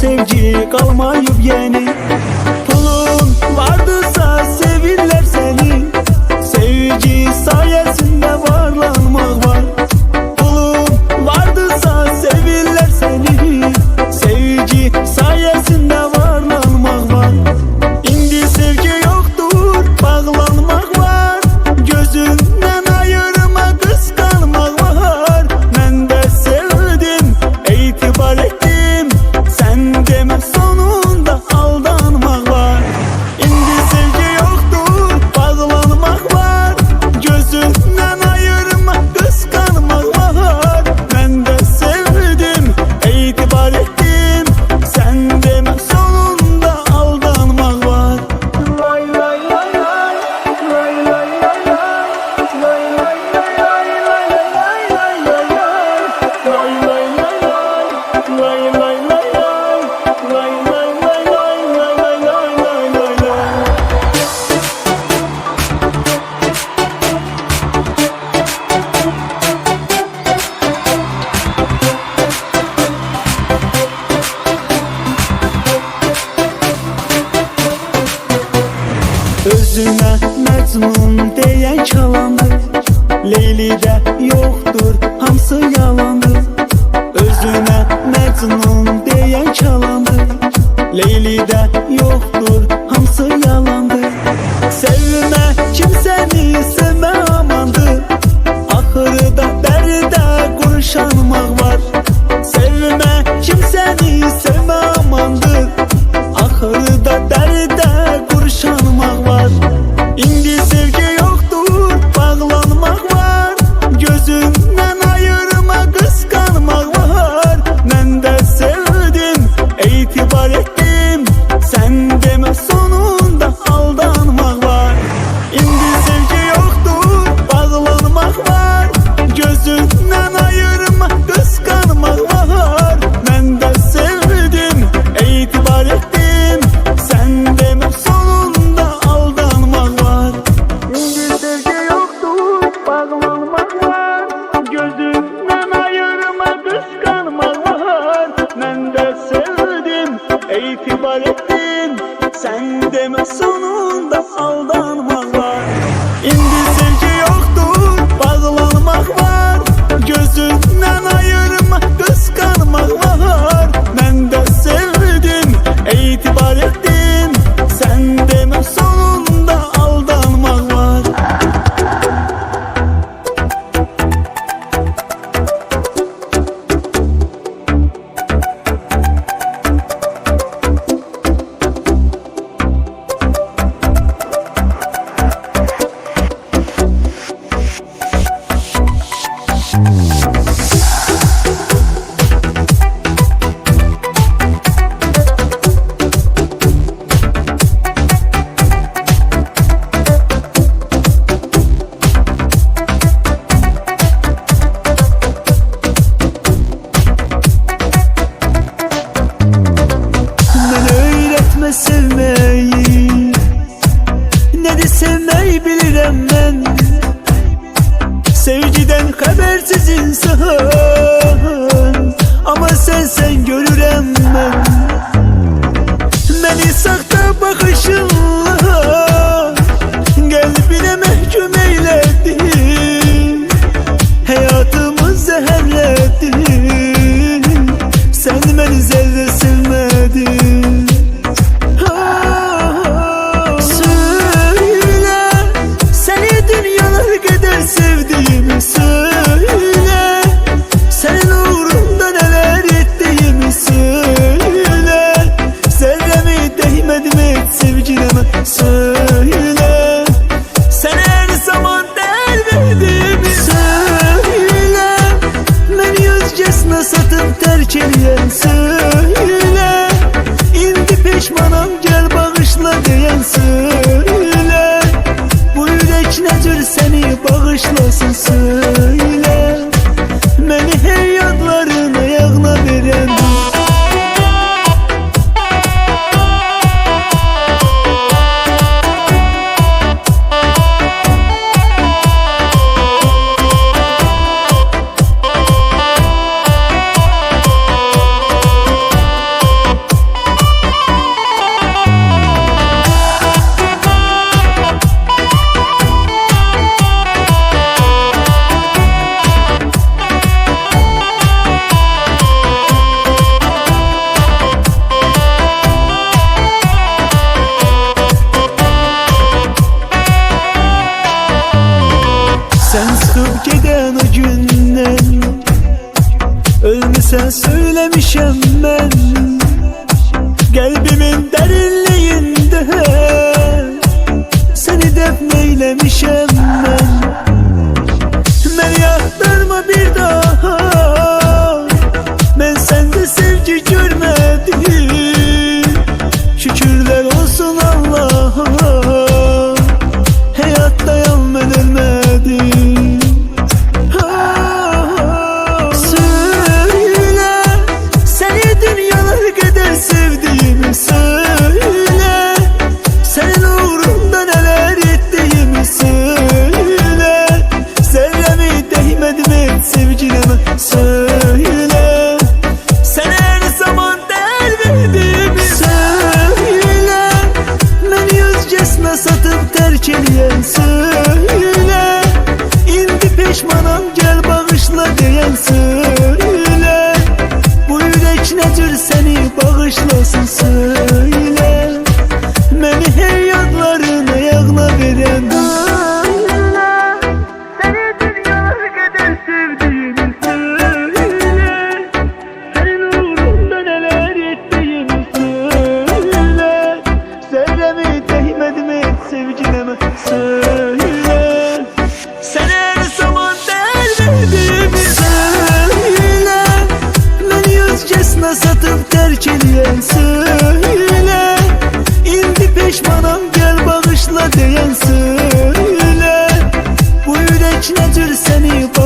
Sevgi kalmayıp yeni Sen söylemişem ben Kalbimin derinliğinde. Seni defneylemişem. Siciliense terk söyle İndi peşmanam gel bağışla diyen söyle. Bu yürek ne tür seni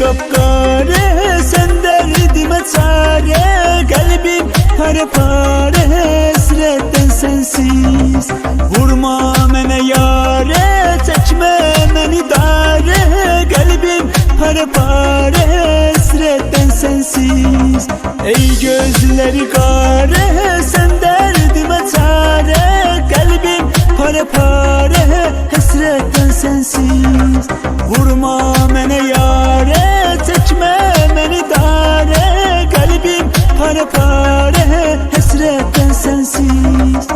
kapkare Sen derdime çare Kalbim pare pare Hasretten sensiz. Vurma mene yare Çekme beni dare Kalbim pare pare Hasretten sensiz. Ey gözleri kare Sen derdime çare Kalbim pare pare Hasretten sensiz Vurma mene yare Çekme beni dare Kalbim pare pare Hasretten sensiz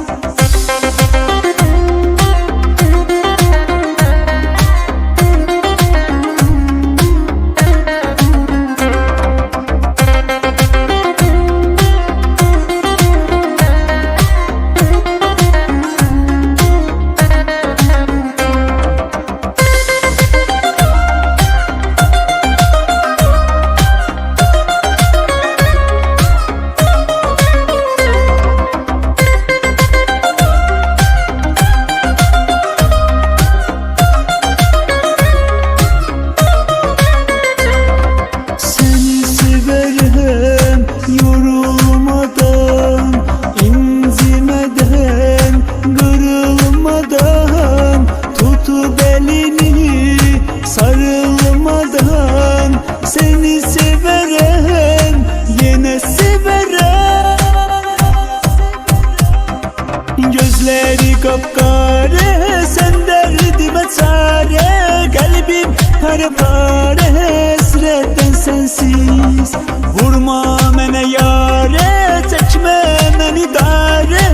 kapkare Sen derdime çare. Kalbim pare pare Hasretten sensiz. Vurma mene yare Çekme beni dare.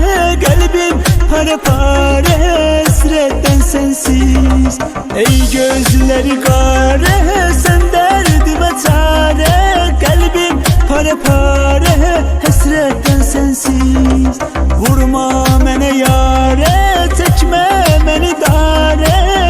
Kalbim pare pare Hasretten sensiz. Ey gözleri kare Sen derdime çare. Kalbim pare pare Hasretten sensiz Vurma mene yare tekme meni dare.